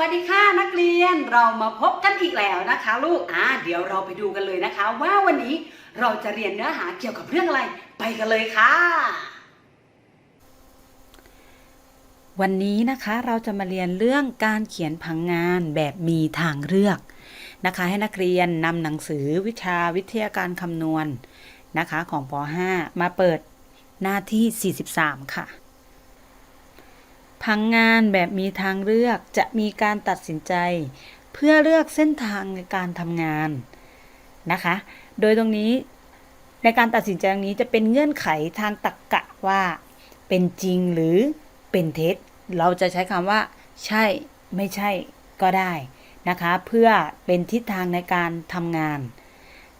วัสดีค่ะนักเรียนเรามาพบกันอีกแล้วนะคะ ลูกอ่าเดี๋ยวเราไปดูกันเลยนะคะ ว่าวันนี้เราจะเรียนเนื้อหาเกี่ยวกับเรื่องอะไรไปกันเลยค่ะ วันนี้นะคะเราจะมาเรียนเรื่องการเขียนผังงานแบบมีทางเลือกนะคะ ให้นักเรียนนำหนังสือวิชาวิทยาการคำนวณนะคะของป .5 มาเปิดหน้าที่ 43 ค่ะ ผังงานแบบมีทางเลือกจะมีการตัดสินใจ เพื่อเลือกเส้นทางในการทำงานนะคะ โดยตรงนี้ในการตัดสินใจตรงนี้จะเป็นเงื่อนไขทางตรรกกะว่า เป็นจริงหรือเป็นเท็จ เราจะใช้คำว่า ใช่ไม่ใช่ก็ได้นะคะ เพื่อเป็นทิศทางในการทำงาน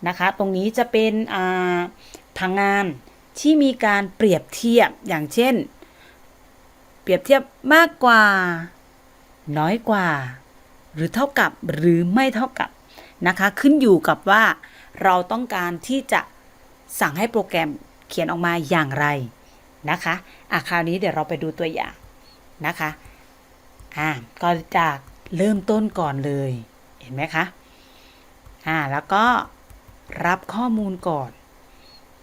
นะคะ ตรงนี้จะเป็นผังงานที่มีการเปรียบเทียบอย่างเช่น เปรียบเทียบมากกว่า น้อยกว่า หรือเท่ากับหรือไม่เท่ากับนะคะ ขึ้นอยู่กับว่าเราต้องการที่จะสั่งให้โปรแกรมเขียนออกมาอย่างไรนะคะอะคราวนี้เดี๋ยวเราไปดูตัวอย่างนะคะอ่าก็จากเริ่มต้นก่อนเลย เห็นไหมคะอ่าแล้วก็รับข้อมูลก่อน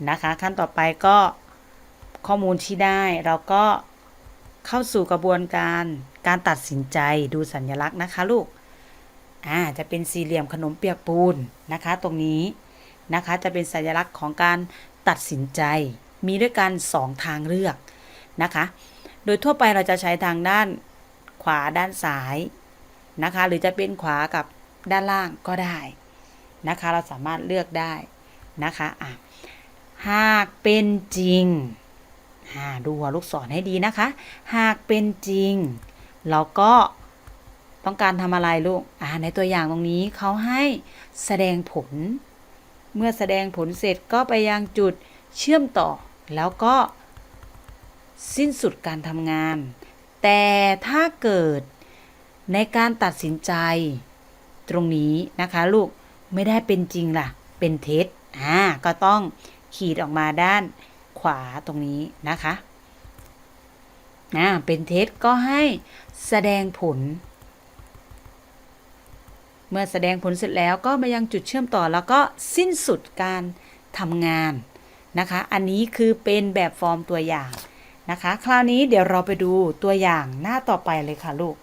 นะคะ ขั้นต่อไปก็ข้อมูลที่ได้เราก็ เข้าสู่กระบวนการการตัดสินใจดูสัญลักษณ์นะคะลูกอ่าจะเป็นสี่เหลี่ยมขนมเปียกปูนนะคะ ตรงนี้นะคะจะเป็นสัญลักษณ์ของการตัดสินใจ มีด้วยกัน2ทางเลือกนะคะ โดยทั่วไปเราจะใช้ทางด้านขวาด้านซ้ายนะคะ หรือจะเป็นขวากับด้านล่างก็ได้นะคะ เราสามารถเลือกได้นะคะอะหากเป็นจริง ดูหัวลูกศรให้ดีนะคะ หากเป็นจริง เราก็ต้องการทำอะไรลูกอ่าในตัวอย่างตรงนี้เขาให้แสดงผล เมื่อแสดงผลเสร็จก็ไปยังจุดเชื่อมต่อ แล้วก็สิ้นสุดการทำงาน แต่ถ้าเกิดในการตัดสินใจตรงนี้นะคะลูกไม่ได้เป็นจริงล่ะ เป็นเท็จอ่าก็ต้องขีดออกมาด้าน ขวาตรงนี้นะคะอ่าเป็นเท็จก็ให้แสดงผล เมื่อแสดงผลเสร็จแล้วก็มายังจุดเชื่อมต่อแล้วก็สิ้นสุดการทำงานนะคะ อันนี้คือเป็นแบบฟอร์มตัวอย่างนะคะ คราวนี้เดี๋ยวเราไปดูตัวอย่างหน้าต่อไปเลยค่ะลูก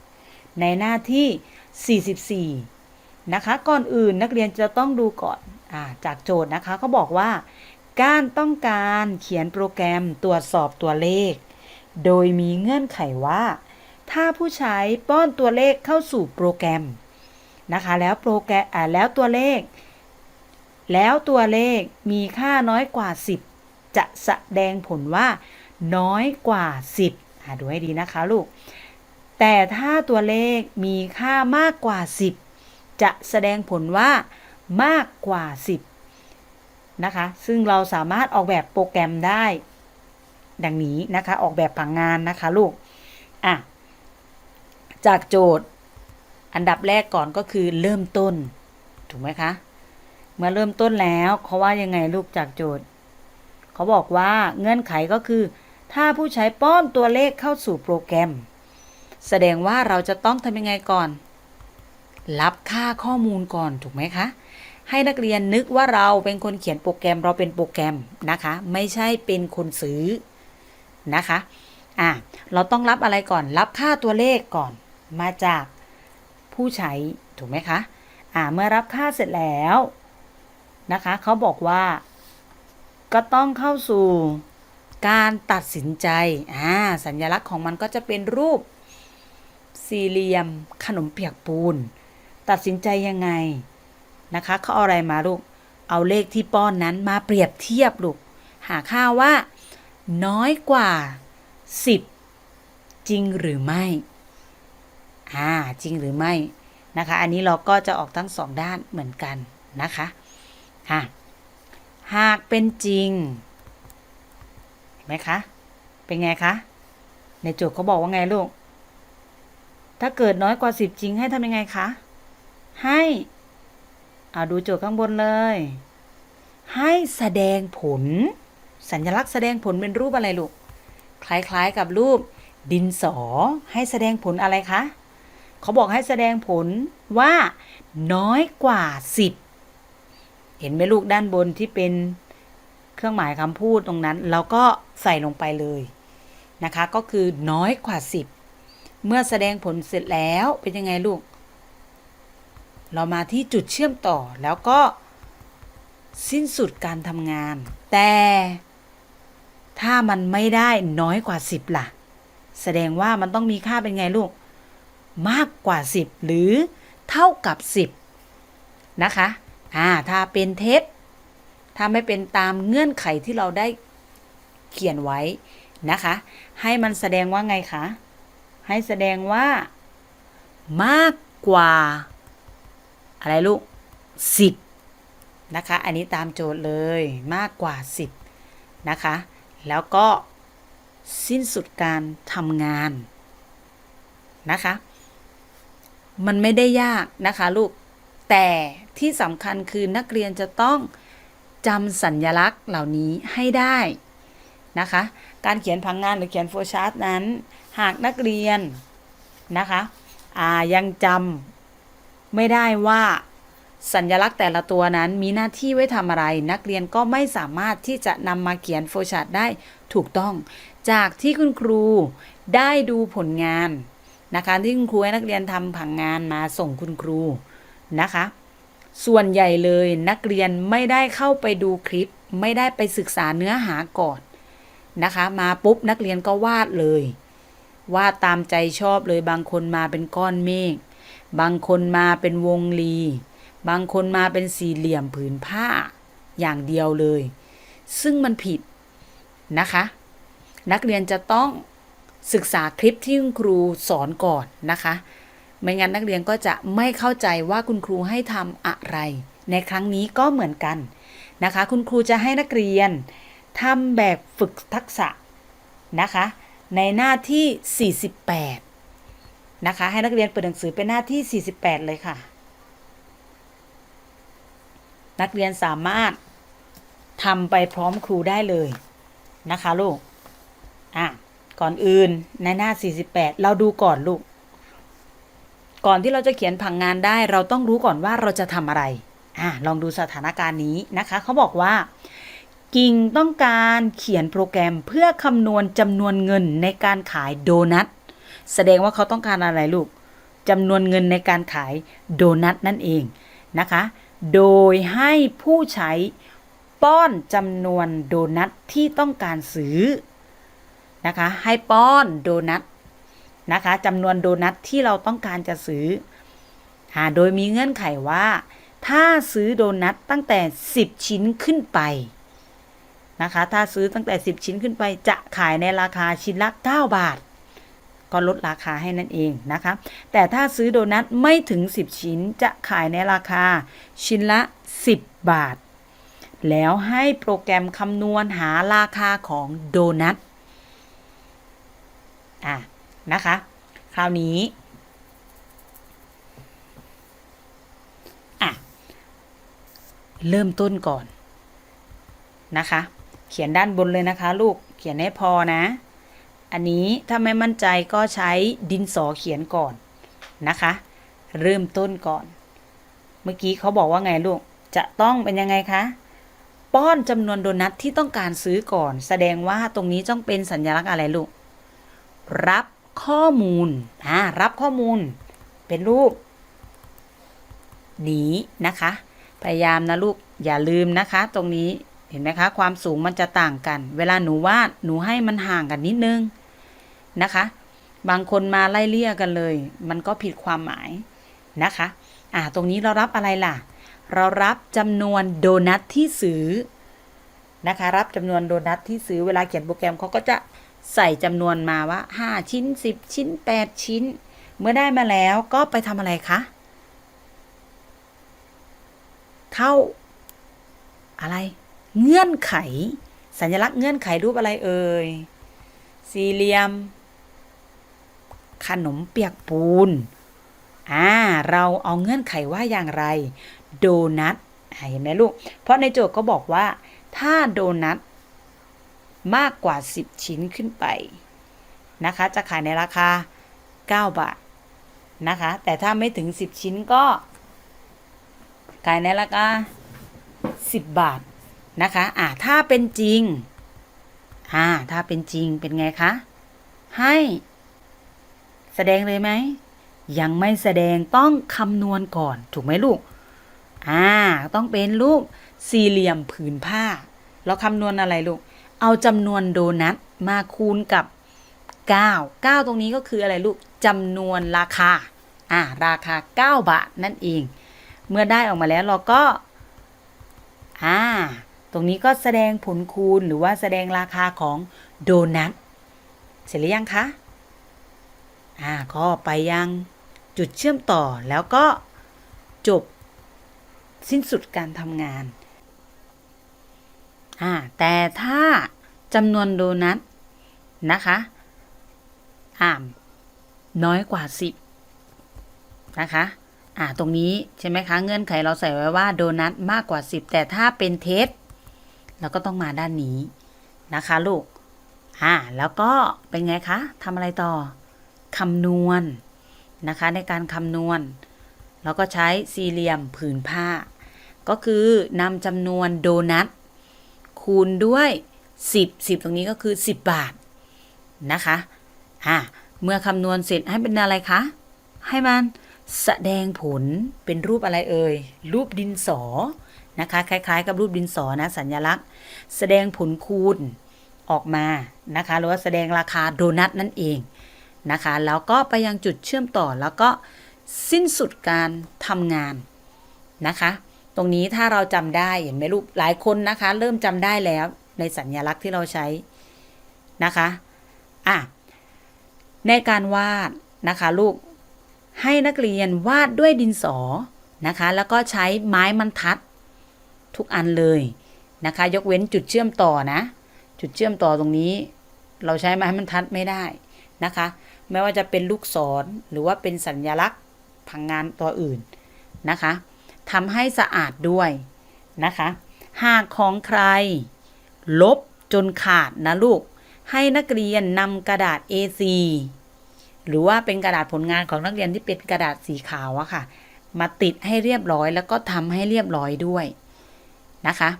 ในหน้าที่ 44 นะคะ ก่อนอื่นนักเรียนจะต้องดูก่อนอาจากโจทย์นะคะเขาบอกว่า การต้องการเขียนโปรแกรมตรวจสอบตัวเลข โดยมีเงื่อนไขว่า ถ้าผู้ใช้ป้อนตัวเลขเข้าสู่โปรแกรมนะคะแล้วโปรแกรมแล้วตัวเลข แล้วตัวเลขมีค่าน้อยกว่า 10 จะแสดงผลว่า น้อยกว่า 10อ่าดูให้ดีนะคะลูก แต่ถ้าตัวเลขมีค่ามากกว่า 10 จะแสดงผลว่ามากกว่า 10 นะคะ ซึ่งเราสามารถออกแบบโปรแกรมได้ ดังนี้นะคะ ออกแบบผังงานนะคะลูก อะ จากโจทย์อันดับแรกก่อนก็คือเริ่มต้น ถูกไหมคะ เมื่อเริ่มต้นแล้วเขาว่ายังไงลูกจากโจทย์ เขาบอกว่าเงื่อนไขก็คือ ถ้าผู้ใช้ป้อนตัวเลขเข้าสู่โปรแกรม แสดงว่าเราจะต้องทำยังไงก่อน รับค่าข้อมูลก่อนถูกไหมคะ ให้นักเรียนนึกว่าเราเป็นคนเขียนโปรแกรมเราเป็นโปรแกรมนะคะ ไม่ใช่เป็นคนซื้อนะคะอะเราต้องรับอะไรก่อนรับค่าตัวเลขก่อนมาจากผู้ใช้ถูกไหมคะอ่าเมื่อรับค่าเสร็จแล้วนะคะเขาบอกว่า ก็ต้องเข้าสู่การตัดสินใจอ่าสัญลักษณ์ของมันก็จะเป็นรูปสี่เหลี่ยมขนมเปียกปูน ตัดสินใจยังไง นะคะเขาเอาอะไรมาลูก เอาเลขที่ป้อนนั้นมาเปรียบเทียบลูก หาค่าว่า น้อยกว่า 10 จริงหรือไม่ อ่า จริงหรือไม่นะคะ อันนี้เราก็จะออกทั้งสองด้านเหมือนกันนะคะอะหากเป็นจริงเห็นไหมคะ เป็นไงคะ ในโจทย์เขาบอกว่าไงลูก ถ้าเกิดน้อยกว่า10จริงให้ทำยังไงคะ ให้ เอาดูโจทย์ข้างบนเลย ให้แสดงผล สัญลักษณ์แสดงผลเป็นรูปอะไรลูก คล้ายๆกับรูปดินสอ ให้แสดงผลอะไรคะ เขาบอกให้แสดงผลว่าน้อยกว่า 10 เห็นไหมลูกด้านบนที่เป็นเครื่องหมายคำพูดตรงนั้น เราก็ใส่ลงไปเลยนะคะ ก็คือน้อยกว่า 10 เมื่อแสดงผลเสร็จแล้วเป็นยังไงลูก เรามาที่จุดเชื่อมต่อแล้วก็สิ้นสุดการทำงาน แต่ถ้ามันไม่ได้น้อยกว่า 10 ล่ะ แสดงว่ามันต้องมีค่าเป็นไงลูก มากกว่า 10 หรือเท่ากับ 10 นะคะอ่าถ้าเป็นเท็จถ้าไม่เป็นตามเงื่อนไขที่เราได้เขียนไว้นะคะ ให้มันแสดงว่าไงคะ ให้แสดงว่า มากกว่า อะไรลูก10นะคะ อันนี้ตามโจทย์เลยมากกว่า10นะคะ แล้วก็สิ้นสุดการทำงานนะคะ มันไม่ได้ยากนะคะลูก แต่ที่สำคัญคือนักเรียนจะต้องจำสัญญลักษณ์เหล่านี้ให้ได้นะคะ การเขียนผังงานหรือเขียนโฟล์ชาร์ตนั้น หากนักเรียนนะคะยังจำ ไม่ได้ว่า สัญญลักษณ์แต่ละตัวนั้นมีหน้าที่ไว้ทำอะไร นักเรียนก็ไม่สามารถที่จะนำมาเขียนโฟชาร์ตได้ถูกต้อง จากที่คุณครูได้ดูผลงานนะคะที่คุณครูให้นักเรียนทำผังงานมาส่งคุณครูนะคะ ส่วนใหญ่เลยนักเรียนไม่ได้เข้าไปดูคลิป ไม่ได้ไปศึกษาเนื้อหาก่อนนะคะ มาปุ๊บนักเรียนก็วาดเลย วาดตามใจชอบเลยบางคนมาเป็นก้อนเมฆ บางคนมาเป็นวงลี บางคนมาเป็นสี่เหลี่ยมผืนผ้าอย่างเดียวเลย ซึ่งมันผิดนะคะ นักเรียนจะต้องศึกษาคลิปที่คุณครูสอนก่อนนะคะ ไม่งั้นนักเรียนก็จะไม่เข้าใจว่าคุณครูให้ทำอะไร ในครั้งนี้ก็เหมือนกันนะคะ คุณครูจะให้นักเรียนทำแบบฝึกทักษะนะคะ ในหน้าที่ 48 นะคะ ให้นักเรียนเปิดหนังสือเป็นหน้าที่ 48 เลยค่ะ นักเรียนสามารถทำไปพร้อมครูได้เลยนะคะลูก อะ ก่อนอื่นในหน้า 48 เราดูก่อนลูก ก่อนที่เราจะเขียนผังงานได้เราต้องรู้ก่อนว่าเราจะทำอะไร อะ ลองดูสถานการณ์นี้นะคะ เขาบอกว่ากิ่งต้องการเขียนโปรแกรมเพื่อคำนวณจำนวนเงินในการขายโดนัท แสดงว่าเขาต้องการอะไรลูกจำนวนเงินในการขายโดนัทนั่นเองนะคะ โดยให้ผู้ใช้ป้อนจำนวนโดนัทที่ต้องการซื้อนะคะ ให้ป้อนโดนัทนะคะจำนวนโดนัทที่เราต้องการจะซื้ออ่าโดยมีเงื่อนไขว่า ถ้าซื้อโดนัทตั้งแต่ 10 ชิ้นขึ้นไปนะคะ ถ้าซื้อตั้งแต่ 10 ชิ้นขึ้นไปจะขายในราคาชิ้นละ 9 บาท ก็ลดราคาให้นั่นเองนะคะ แต่ถ้าซื้อโดนัทไม่ถึง 10 ชิ้นจะขายในราคาชิ้นละ 10 บาท แล้วให้โปรแกรมคำนวณหาราคาของโดนัทอะนะคะ คราวนี้อะเริ่มต้นก่อนนะคะ เขียนด้านบนเลยนะคะ ลูกเขียนให้พอนะ อันนี้ถ้าไม่มั่นใจก็ใช้ดินสอเขียนก่อนนะคะ เริ่มต้นก่อน เมื่อกี้เขาบอกว่าไงลูก จะต้องเป็นยังไงคะ ป้อนจำนวนโดนัทที่ต้องการซื้อก่อน แสดงว่าตรงนี้ต้องเป็นสัญลักษณ์อะไรลูก รับข้อมูลอ่ารับข้อมูล เป็นรูปนี้นะคะ พยายามนะลูก อย่าลืมนะคะ ตรงนี้เห็นไหมคะ ความสูงมันจะต่างกัน เวลาหนูวาดหนูให้มันห่างกันนิดนึง นะคะ บางคนมาไล่เลี่ยกันเลย มันก็ผิดความหมายนะคะ อ่า ตรงนี้เรารับอะไรล่ะ เรารับจำนวนโดนัทที่ซื้อนะคะ รับจำนวนโดนัทที่ซื้อเวลาเขียนโปรแกรมเขาก็จะใส่จำนวนมาว่า 5 ชิ้น 10 ชิ้น 8 ชิ้น เมื่อได้มาแล้วก็ไปทำอะไรคะเข้าอะไร เงื่อนไข สัญลักษณ์เงื่อนไขรูปอะไรเอ่ย สี่เหลี่ยม ขนมเปียกปูน อ่า เราเอาเงื่อนไขว่าอย่างไร โดนัทเห็นไหมลูก เพราะในโจทย์ก็บอกว่า ถ้าโดนัทมากกว่า 10 ชิ้นขึ้นไป นะคะ จะขายในราคา 9 บาท นะคะ แต่ถ้าไม่ถึง 10 ชิ้นก็ ขายในราคา 10 บาท นะคะ อ่าถ้าเป็นจริง อ่า ถ้าเป็นจริงเป็นไงคะ ให้ แสดงเลยไหม ยังไม่แสดงต้องคำนวณก่อน ถูกไหมลูก อ่า ต้องเป็นรูปสี่เหลี่ยมผืนผ้า เราคำนวณอะไรลูก เอาจำนวนโดนัทมาคูณกับ 9 9 ตรงนี้ก็คืออะไรลูกจำนวนราคา อ่า ราคา 9 บาทนั่นเอง เมื่อได้ออกมาแล้วเราก็ อ่า ตรงนี้ก็แสดงผลคูณหรือว่าแสดงราคาของโดนัท เสร็จหรือยังคะ อ่าก็ไปยังจุดเชื่อมต่อแล้วก็จบสิ้นสุดการทำงานอ่าแต่ถ้าจำนวนโดนัทนะคะอ่าน้อยกว่า 10 นะคะอ่าตรงนี้ใช่ไหมคะ เงื่อนไขเราใส่ไว้ว่าโดนัทมากกว่า 10 แต่ถ้าเป็นเท็จเราก็ต้องมาด้านนี้นะคะลูกอ่าแล้วก็เป็นไงคะทำอะไรต่อ คำนวณนะคะในการคำนวณเราก็ใช้สี่เหลี่ยมผืนผ้า ก็คือนำจำนวนโดนัทคูณด้วย 10 10 ตรงนี้ก็คือ 10 บาทนะคะอ่าเมื่อคำนวณเสร็จให้เป็นอะไรคะ ให้มันแสดงผลเป็นรูปอะไรเอ่ย รูปดินสอนะคะ คล้าย ๆ กับรูปดินสอนะสัญลักษณ์ แสดงผลคูณออกมานะคะ หรือว่าแสดงราคาโดนัทนั่นเอง นะคะ แล้วก็ไปยังจุดเชื่อมต่อแล้วก็สิ้นสุดการทำงานนะคะ ตรงนี้ถ้าเราจำได้เห็นไหมลูกหลายคนนะคะ เริ่มจำได้แล้วในสัญลักษณ์ที่เราใช้นะคะอะในการวาดนะคะลูกให้นักเรียนวาดด้วยดินสอนะคะ แล้วก็ใช้ไม้บรรทัดทุกอันเลยนะคะ ยกเว้นจุดเชื่อมต่อนะ จุดเชื่อมต่อตรงนี้ เราใช้ไม้บรรทัดไม่ได้นะคะ ไม่ว่าจะเป็นลูกศรหรือว่าเป็นสัญลักษณ์พังงานตัวอื่นนะคะทำให้สะอาดด้วยนะคะ หากของใคร ลบจนขาดนะลูก ให้นักเรียนนำกระดาษ A4 หรือว่าเป็นกระดาษผลงานของนักเรียนที่เป็นกระดาษสีขาวอะค่ะ มาติดให้เรียบร้อยแล้วก็ทำให้เรียบร้อยด้วยนะคะ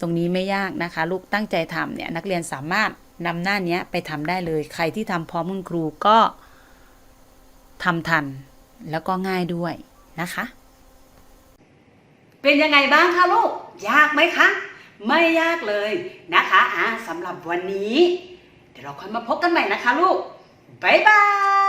ตรงนี้ไม่ยากนะคะ ลูกตั้งใจทำเนี่ยนักเรียนสามารถ นำหน้านี้ไปทำได้เลย ใครที่ทำพร้อมคุณครูก็ทำทัน แล้วก็ง่ายด้วยนะคะ เป็นยังไงบ้างคะลูก ยากไหมคะ ไม่ยากเลยนะคะอ่าสำหรับวันนี้ เดี๋ยวเราค่อยมาพบกันใหม่นะคะลูก บ๊ายบาย